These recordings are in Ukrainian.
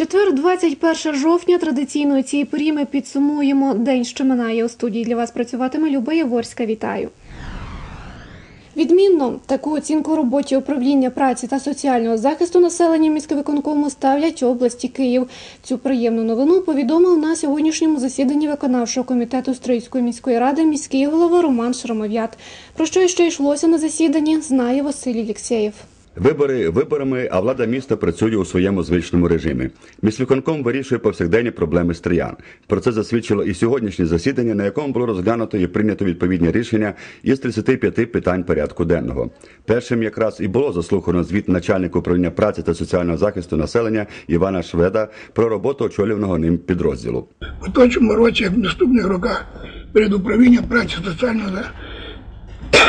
Четвер, 21 жовтня. Традиційно у цій порі ми підсумуємо день, що минає у студії. Для вас працюватиме Люба Яворська. Вітаю. Відмінно таку оцінку роботі управління праці та соціального захисту населення міськвиконкому ставлять області Київ. Цю приємну новину повідомив на сьогоднішньому засіданні виконавчого комітету Стрийської міської ради міський голова Роман Шрамов'ят. Про що ще йшлося на засіданні, знає Василь Єлєксєєв. Вибори виборами, а влада міста працює у своєму звичному режимі. Міськвиконком вирішує повсякденні проблеми стриян. Про це засвідчило і сьогоднішнє засідання, на якому було розглянуто і прийнято відповідні рішення із 35 питань порядку денного. Першим якраз і було заслухано звіт начальника управління праці та соціального захисту населення Івана Шведа про роботу очолюваного ним підрозділу. В поточному році, як в наступних роках, перед управлінням праці соціального за-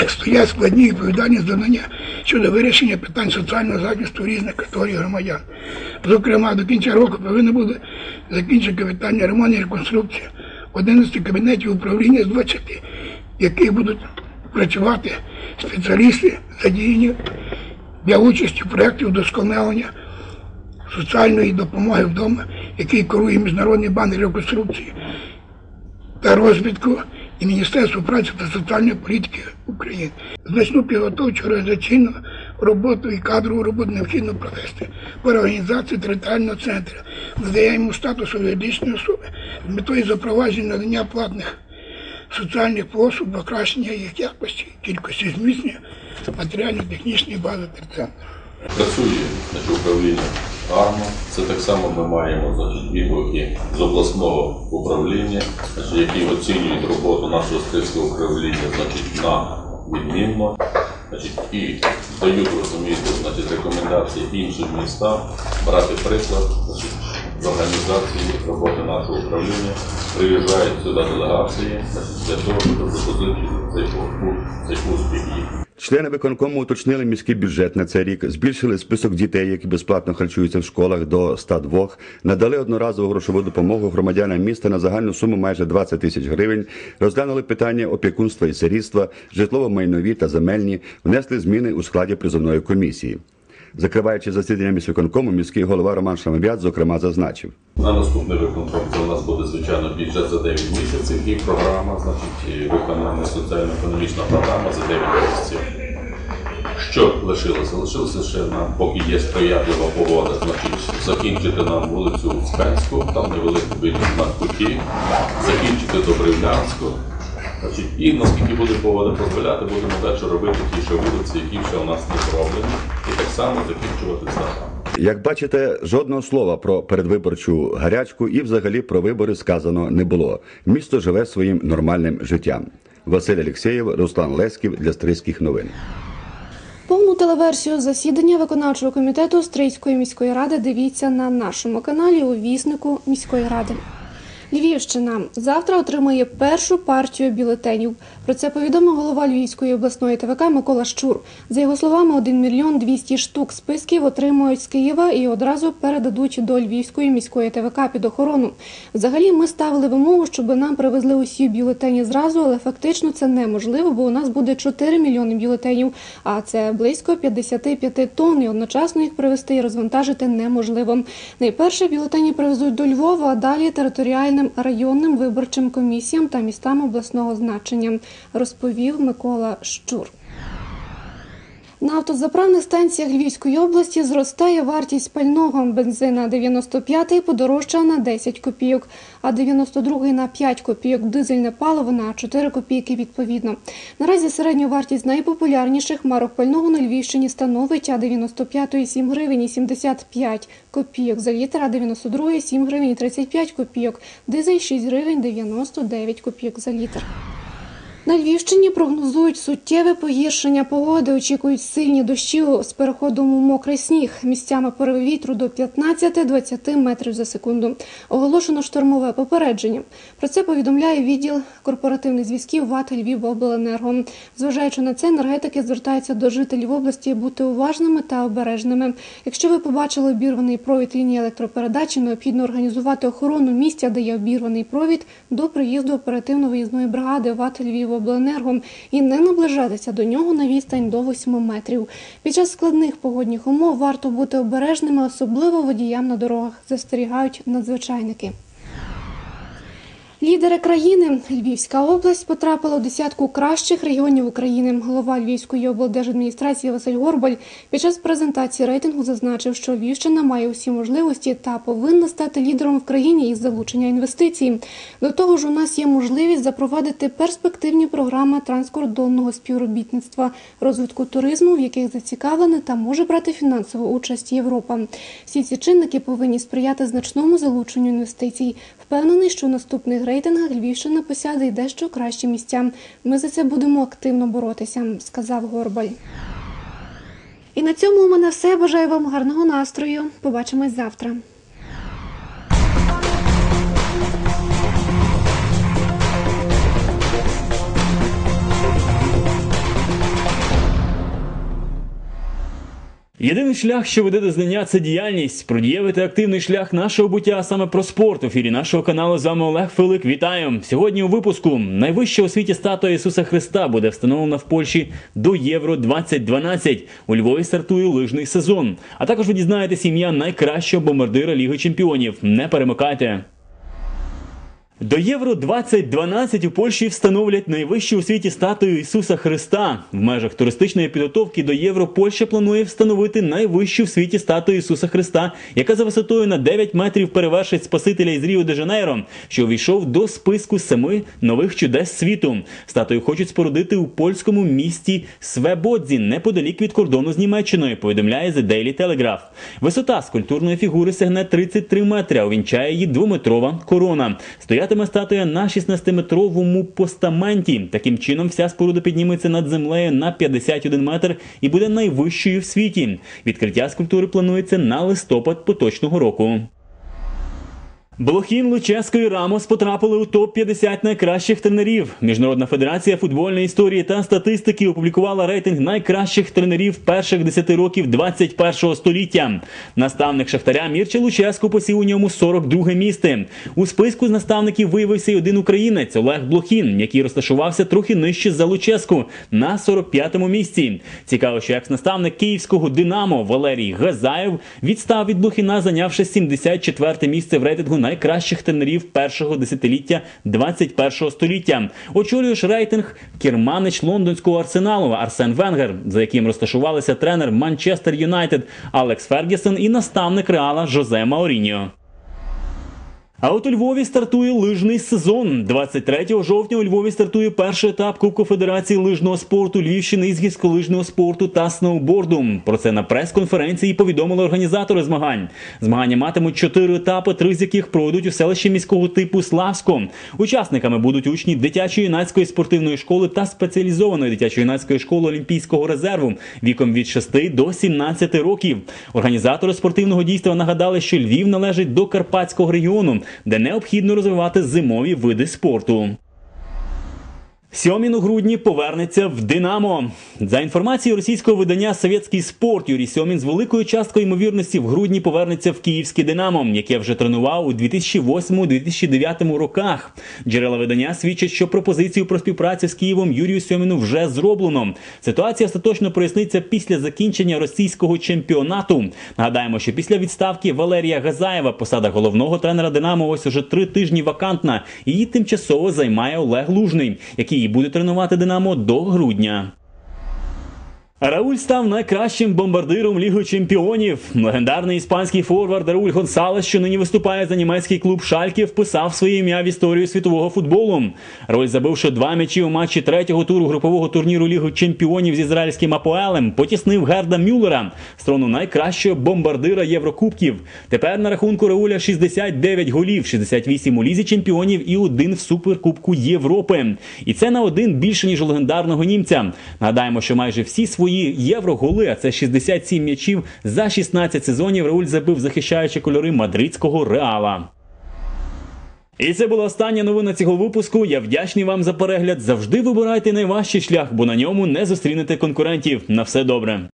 стоять складні відповідальні завдання щодо вирішення питань соціального захисту різних категорій громадян. Зокрема, до кінця року повинно буде закінчити капітальні ремонт і реконструкція 11 кабінетів управління з 20, в яких будуть працювати спеціалісти, задіяні для участі в проєкті вдосконалення соціальної допомоги вдома, який керує Міжнародний банк реконструкції та розвитку і Міністерство праці та соціальної політики України. Значну підготовчу організаційну роботу і кадрову роботу необхідно провести по організації територіального центру, надає йому статусу юридичної особи з метою запровадження надання платних соціальних послуг, покращення їх якості, кількості зміцнення матеріально-технічної бази терцентру. Працює значить, управління АРМА. Це так само ми маємо значить, відгуки з обласного управління, значить, які оцінюють роботу нашого стрільського управління значить, на відмінно. Значить, і дають, розумієте, значить, рекомендації іншим містам брати приклад значить, з організації роботи нашого управління. Приїжджають сюди делегації значить, для того, щоб запозичити цей, цей успіх їх. Члени виконкому уточнили міський бюджет на цей рік, збільшили список дітей, які безплатно харчуються в школах до 102, надали одноразову грошову допомогу громадянам міста на загальну суму майже 20 тисяч гривень, розглянули питання опікунства і сирітства, житлово-майнові та земельні, внесли зміни у складі призовної комісії. Закриваючи засідання міськвиконкому, міський голова Роман Шамов'ят, зокрема, зазначив. На наступний виконком це у нас буде звичайно бюджет за 9 місяців і програма, значить, виконання соціально-економічна програма за 9 місяців. Що лишилося? Лишилося ще нам, поки є сприятлива погода, значить, закінчити нам вулицю Успенську, там невелику битву на куті, закінчити Добривлянську. Значить, і наскільки буде погода дозволяти, будемо далі робити ті ще вулиці, які ще у нас не зроблені, і так само закінчувати ставами. Як бачите, жодного слова про передвиборчу гарячку і взагалі про вибори сказано не було. Місто живе своїм нормальним життям. Василь Алєксєєв, Руслан Лесків для Стрийських новин. Повну телеверсію засідання виконавчого комітету Стрийської міської ради дивіться на нашому каналі у віснику міської ради. Львівщина завтра отримає першу партію бюлетенів. Про це повідомив голова Львівської обласної ТВК Микола Щур. За його словами, 1 мільйон 200 штук списків отримують з Києва і одразу передадуть до Львівської міської ТВК під охорону. Взагалі, ми ставили вимогу, щоб нам привезли усі бюлетені зразу, але фактично це неможливо, бо у нас буде 4 мільйони бюлетенів, а це близько 55 тонн. І одночасно їх привезти і розвантажити неможливо. Найперше бюлетені привезуть до Львова, а далі територіальним районним виборчим комісіям та містам обласного значення, розповів Микола Щур. На автозаправних станціях Львівської області зростає вартість пального. Бензина 95-й подорожчав на 10 копійок, а 92-й на 5 копійок, дизельне паливо на 4 копійки відповідно. Наразі середню вартість найпопулярніших марок пального на Львівщині становить а 95-ї 7 гривень і 75 копійок за літр, а 92-ї 7 гривень і 35 копійок, дизель 6 гривень 99 копійок за літр. На Львівщині прогнозують суттєве погіршення погоди. Очікують сильні дощі з переходом у мокрий сніг. Місцями пориви вітру до 15-20 метрів за секунду. Оголошено штормове попередження. Про це повідомляє відділ корпоративних зв'язків ВАТ Львівобленерго. Зважаючи на це, енергетики звертаються до жителів області бути уважними та обережними. Якщо ви побачили обірваний провід лінії електропередачі, необхідно організувати охорону місця, де є обірваний провід, до приїзду оперативно-виїзної бригади ВАТ Львівобленерго. Обленерго і не наближатися до нього на відстань до 8 метрів. Під час складних погодних умов варто бути обережними, особливо водіям на дорогах, застерігають надзвичайники. Лідери країни Львівська область потрапила у десятку кращих регіонів України. Голова Львівської облдержадміністрації Василь Горбаль під час презентації рейтингу зазначив, що Львівщина має усі можливості та повинна стати лідером в країні із залучення інвестицій. До того ж, у нас є можливість запровадити перспективні програми транскордонного співробітництва, розвитку туризму, в яких зацікавлена та може брати фінансову участь Європа. Всі ці чинники повинні сприяти значному залученню інвестицій. Впевнений, що у наступних рейтингах Львівщина посяде й дещо кращі місця. Ми за це будемо активно боротися, сказав Горбаль. І на цьому у мене все. Бажаю вам гарного настрою. Побачимось завтра. Єдиний шлях, що веде до знання, це діяльність. Продієвити активний шлях нашого буття, а саме про спорт. В ефірі нашого каналу з вами Олег Филик. Вітаю! Сьогодні у випуску найвища у світі статуя Ісуса Христа буде встановлена в Польщі до Євро 2012. У Львові стартує лижний сезон. А також ви дізнаєтесь ім'я найкращого бомбардира Ліги Чемпіонів. Не перемикайте. До Євро 2012 у Польщі встановлять найвищу у світі статую Ісуса Христа. В межах туристичної підготовки до Євро Польща планує встановити найвищу в світі статую Ісуса Христа, яка за висотою на 9 метрів перевершить Спасителя із Ріо де Жанейро, що увійшов до списку семи нових чудес світу. Статую хочуть спорудити у польському місті Свебодзі, неподалік від кордону з Німеччиною. Повідомляє The Daily Telegraph. Висота скульптурної фігури сягне 33 метри, а увінчає її двометрова корона. Стоятиме статуя на 16-метровому постаменті. Таким чином, вся споруда підніметься над землею на 51 метр і буде найвищою в світі. Відкриття скульптури планується на листопад поточного року. Блохін, Луческо і Рамос потрапили у топ-50 найкращих тренерів. Міжнародна федерація футбольної історії та статистики опублікувала рейтинг найкращих тренерів перших 10 років 21-го століття. Наставник Шахтаря Мірча Луческо посів у ньому 42 місце. У списку з наставників виявився й один українець Олег Блохін, який розташувався трохи нижче за Луческу на 45-му місці. Цікаво, що екс-наставник київського Динамо Валерій Газаєв відстав від Блохіна, зайнявши 74 місце в рейтингу найкращих тренерів першого десятиліття 21-го століття. Очолює ж рейтинг керманич лондонського арсеналу Арсен Венгер, за яким розташувалися тренер Манчестер Юнайтед Алекс Фергісон і наставник Реала Жозе Мауріньо. А от у Львові стартує лижний сезон. 23 жовтня у Львові стартує перший етап Кубку Федерації лижного спорту Львівщини із гірськолижного спорту та сноуборду. Про це на прес-конференції повідомили організатори змагань. Змагання матимуть чотири етапи, три з яких пройдуть у селищі міського типу Славсько. Учасниками будуть учні дитячої юнацької спортивної школи та спеціалізованої дитячої юнацької школи Олімпійського резерву віком від 6 до 17 років. Організатори спортивного дійства нагадали, що Львів належить до Карпатського регіону де необхідно розвивати зимові види спорту. Сьомін у грудні повернеться в Динамо. За інформацією російського видання Совєтський спорт, Юрій Сьомін з великою часткою ймовірності в грудні повернеться в київське Динамо, яке вже тренував у 2008-2009 роках. Джерела видання свідчать, що пропозицію про співпрацю з Києвом Юрію Сьоміну вже зроблено. Ситуація остаточно проясниться після закінчення російського чемпіонату. Нагадаємо, що після відставки Валерія Газаєва посада головного тренера Динамо ось уже три тижні вакантна. Її тимчасово займає Олег Лужний, який і буде тренувати Динамо до грудня. Рауль став найкращим бомбардиром Ліги Чемпіонів. Легендарний іспанський форвард Рауль Гонсалес, що нині виступає за німецький клуб Шальке, вписав своє ім'я в історію світового футболу. Рауль, забивши два м'ячі у матчі третього туру групового турніру Ліги Чемпіонів з ізраїльським Апоелем, потіснив Герда Мюллера з трону найкращого бомбардира Єврокубків. Тепер на рахунку Рауля 69 голів, 68 у лізі чемпіонів і один в суперкубку Європи. І це на один більше ніж у легендарного німця. Нагадаємо, що майже всі свої євроголи, а це 67 м'ячів за 16 сезонів. Рауль забив, захищаючи кольори мадридського реала. І це була остання новина цього випуску. Я вдячний вам за перегляд. Завжди вибирайте найважчий шлях, бо на ньому не зустрінете конкурентів. На все добре.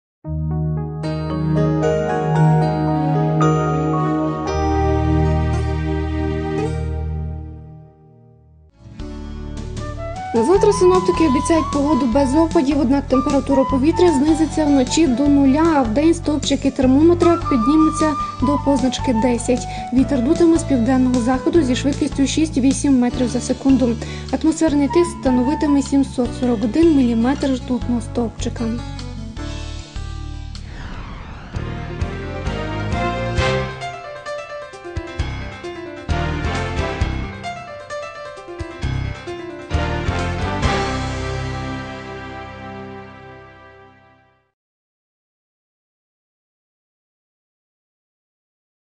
На завтра синоптики обіцяють погоду без опадів, однак температура повітря знизиться вночі до нуля, а в день стовпчики термометра піднімуться до позначки 10. Вітер дутиме з південного заходу зі швидкістю 6-8 метрів за секунду. Атмосферний тиск становитиме 741 міліметр ртутного стовпчика.